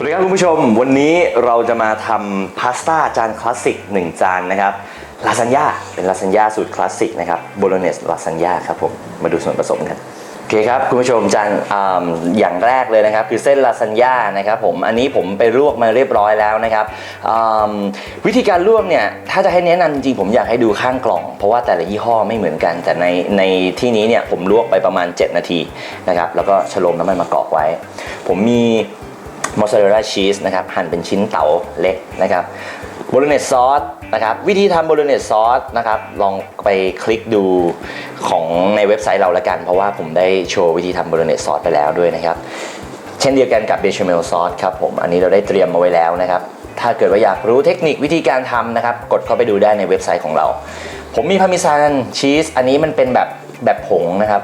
สวัสดีครับคุณผู้ชม วันนี้เราจะมาทำพาสต้าจานคลาสสิก1 จานนะครับลาซานญ่าเป็นลาซานญ่าสูตรคลาสสิกนะครับโบโลเนสลาซานญ่าครับผมมาดูส่วนผสมกันโอเคครับคุณผู้ชมจานออย่างแรกเลยนะครับ คือเส้นลาซานญ่านะครับผมอันนี้ผมไปลวกมาเรียบร้อยแล้วนะครับวิธีการลวกเนี่ยถ้าจะให้แนะนำจริงผมอยากให้ดูข้างกล่อง เพราะว่าแต่ละยี่ห้อไม่เหมือนกัน แต่ในในที่นี้เนี่ยผมลวกไปประมาณ 7 นาทีนะครับแล้วก็ชโลมน้ำมันมะกอกไว้ ผมมี มอสซาเรลลาชีสนะครับหั่นเป็นชิ้นเต๋าเล็กนะครับโบโลเนสซอสนะครับวิธีทำโบโลเนสซอสนะครับลองไปคลิกดูของในเว็บไซต์เราละกัน เพราะว่าผมได้โชว์วิธีทำโบโลเนสซอสไปแล้วด้วยนะครับ เช่นเดียวกันกับเบชเมลซอสครับผมอันนี้เราได้เตรียมมาไว้แล้วนะครับ ถ้าเกิดว่าอยากรู้เทคนิควิธีการทำนะครับ กดเข้าไปดูได้ในเว็บไซต์ของเรา ผมมีพาร์เมซานชีสอันนี้มันเป็นแบบแบบผงนะครับ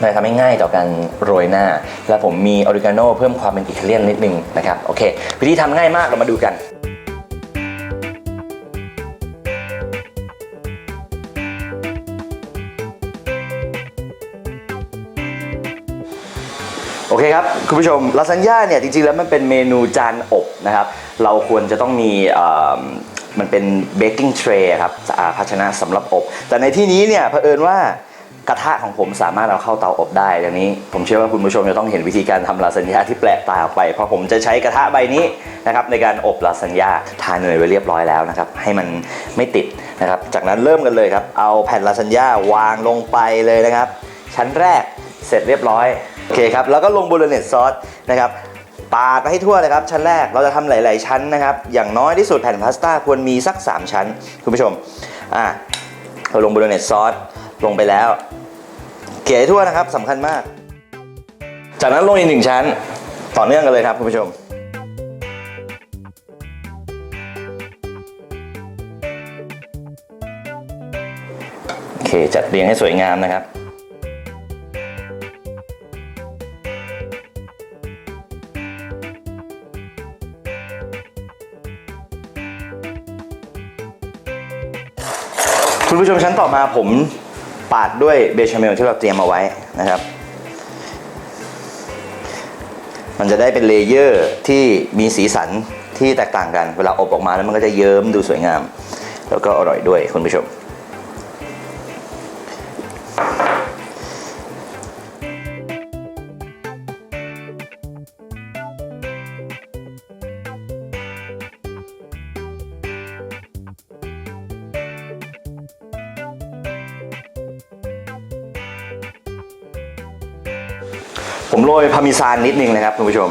มันจะทำให้ง่ายต่อการโรยหน้า แล้วผมมีออริกาโนเพิ่มความเป็นอิตาเลียนนิดนึงนะครับโอเควิธีทำง่ายมากเรามาดูกันโอเคครับ คุณผู้ชมลาซานญ่าเนี่ยจริงๆ แล้วมันเป็นเมนูจานอบนะครับ เราควรจะต้องมีเอ่อมันเป็นเบกกิ้งเทรย์ครับภาชนะสำหรับอบ แต่ในที่นี้เนี่ยเผอิญว่า กระทะของผมสามารถเอาเข้าเตาอบได้ดังนี้ ผมเชื่อว่าคุณผู้ชมจะต้องเห็นวิธีการทำลาซานญ่าที่แปลกตาออกไป เพราะผมจะใช้กระทะใบนี้นะครับในการอบลาซานญ่าทาเนยไว้เรียบร้อยแล้วนะครับให้มันไม่ติดนะครับจากนั้นเริ่มกันเลยครับเอาแผ่นลาซานญ่าวางลงไปเลยนะครับ ชั้นแรกเสร็จเรียบร้อยโอเคครับแล้วก็ลงบโลเนสซอสนะครับปาดไปให้ทั่วเลยครับ ชั้นแรกเราจะทำหลาย ๆ ชั้นนะครับ อย่างน้อยที่สุดแผ่นพาสต้าควรมีสัก 3 ชั้น คุณผู้ชมอ่าเราลงบโลเนสซอสลงไปแล้ว เกลี่ยให้ทั่วนะครับสำคัญมาก จากนั้นลงอีกหนึ่งชั้น ต่อเนื่องกันเลยครับคุณผู้ชมโอเคจัดเรียงให้สวยงามนะครับคุณผู้ชมชั้นต่อมาผม ปาดด้วยเบชาเมลที่เราเตรียมเอาไว้นะครับ มันจะได้เป็นเลเยอร์ที่มีสีสันที่แตกต่างกัน เวลาอบออกมาแล้วมันก็จะเยิ้มดูสวยงาม แล้วก็อร่อยด้วยคุณผู้ชม ผมโรยพาร์มิซานนิดนึงนะครับคุณผู้ชม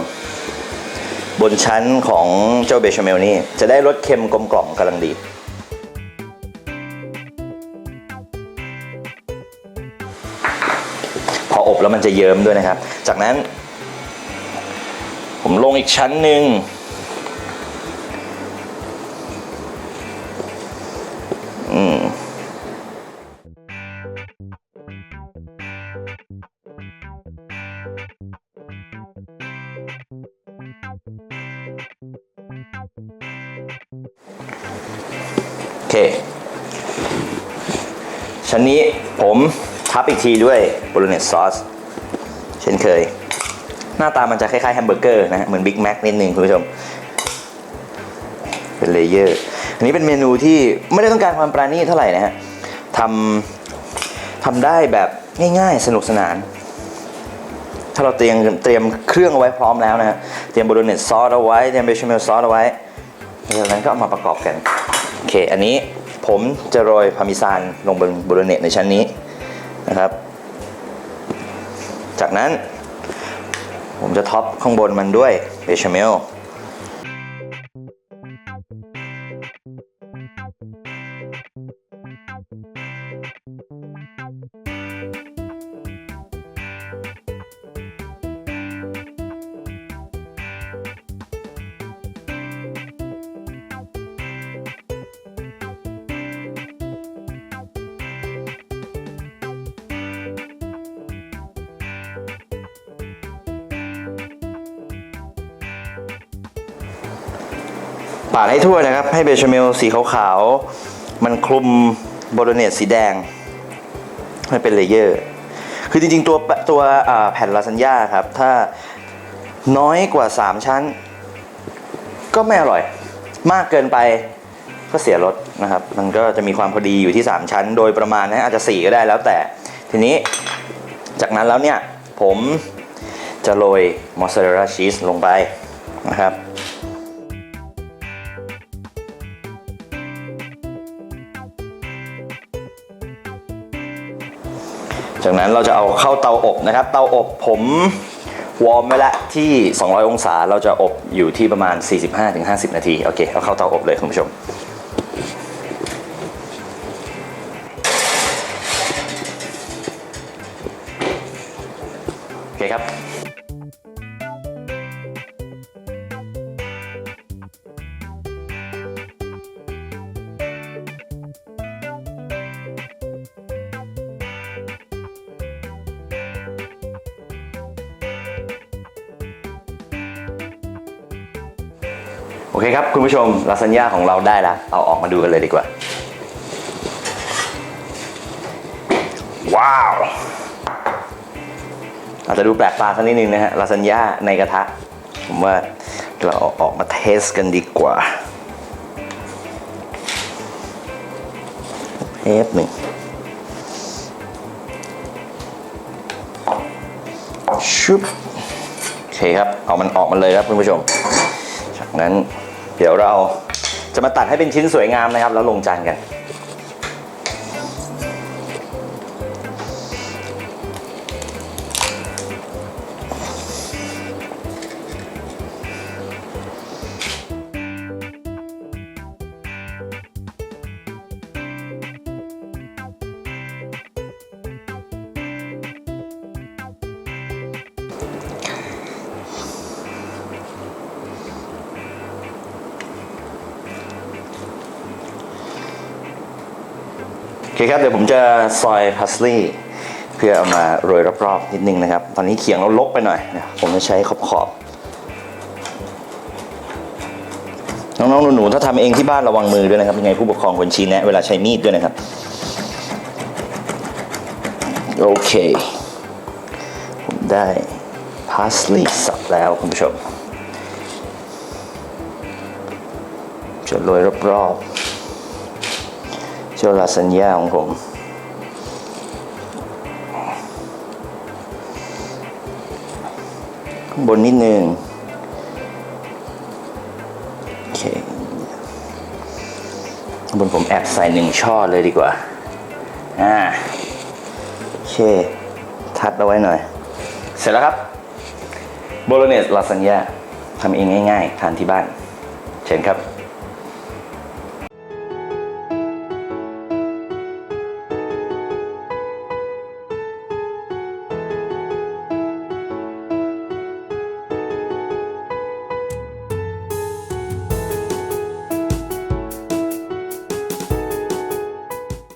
บนชั้นของเจ้าเบชเมลนี่จะได้รสเค็มกลมกล่อมกำลังดี พออบแล้วมันจะเยิ้มด้วยนะครับ จากนั้น ผมลงอีกชั้นหนึ่ง ชั้นนี้ผมทับอีกทีด้วยโบโลเนสซอสเช่นเคย หน้าตามันจะคล้ายๆแฮมเบอร์เกอร์นะ เหมือนบิ๊กแม็กนิดนึงคุณผู้ชม เป็นเลเยอร์ อันนี้เป็นเมนูที่ไม่ได้ต้องการความปราณีตเท่าไหร่นะฮะทำทำได้แบบง่ายๆ สนุกสนาน ถ้าเราเตรียมเตรียมเครื่องเอาไว้พร้อมแล้วนะฮะ เตรียมโบโลเนสซอสเอาไว้ เตรียมเบชเมลซอสเอาไว้จากนั้นก็เอามาประกอบกัน โอเค อันนี้ ผมจะโรยพาร์มิซานลงบนโบโลเนตในชั้นนี้นะครับ จากนั้นผมจะท็อปข้างบนมันด้วยเบชาเมล ปาดให้ทั่วนะครับ ให้เบชาเมลสีขาวๆ มันคลุมโบโลเนตสีแดง ให้เป็นเลเยอร์ คือจริงๆ ตัวตัวแผ่นลาซานญ่าครับ ถ้าน้อยกว่า 3 ชั้น ก็ไม่อร่อย มากเกินไปก็เสียรสนะครับ มันก็จะมีความพอดีอยู่ที่ 3 ชั้น โดยประมาณนะอาจจะ 4 ก็ได้แล้วแต่ ทีนี้จากนั้นแล้วเนี่ย ผมจะโรยมอสซาเรลลาชีสลงไปนะครับ จากนั้นเราจะเอาเข้าเตาอบนะครับ เตาอบผมวอร์มไว้ละที่ 200 องศา เราจะอบอยู่ที่ประมาณ 45-50 นาที โอเค เราเข้าเตาอบเลยคุณผู้ชม โอเคครับ คุณผู้ชมลาซานญ่าของเราได้แล้ว เอาออกมาดูกันเลยดีกว่า ว้าว อาจจะดูแปลกตาสักนิดนึงนะฮะลาซานญ่าในกระทะ ผมว่าเราอออกมาเทสกันดีกว่าเทสหนึ่งชุบโอเคครับ เอามันออกมาเลยครับคุณผู้ชม นั้น เดี๋ยวเราจะมาตัดให้เป็นชิ้นสวยงามนะครับ แล้วลงจานกัน อเคครับเดี๋ยวผมจะซอยพาสลีย์เพื่อเอามาโรยรอบๆนิดนึงนะครับ ตอนนี้เขียงเราลกไปหน่อยนะผมจะใช้ขอบขอบๆน้องๆหนูๆถ้าทำเองที่บ้านระวังมือด้วยนะครับยังไงผู้ปกครองควรชี้แนะเวลาใช้มีดด้วยนะครับ โอเค ผมได้พาสลีย์สับแล้วคุณผู้ชมจะโรยรอบๆ เจ้าลาซานญ่าของผม บนนิดนึงโอเคข้างบนผมแอบใส่หนึ่งช่อเลยดีกว่า อ่าโอเค ทัดเอาไว้หน่อย เสร็จแล้วครับโบโลเนสลาซานญ่าทำเองง่าย ๆ ทานที่บ้าน เชิญครับ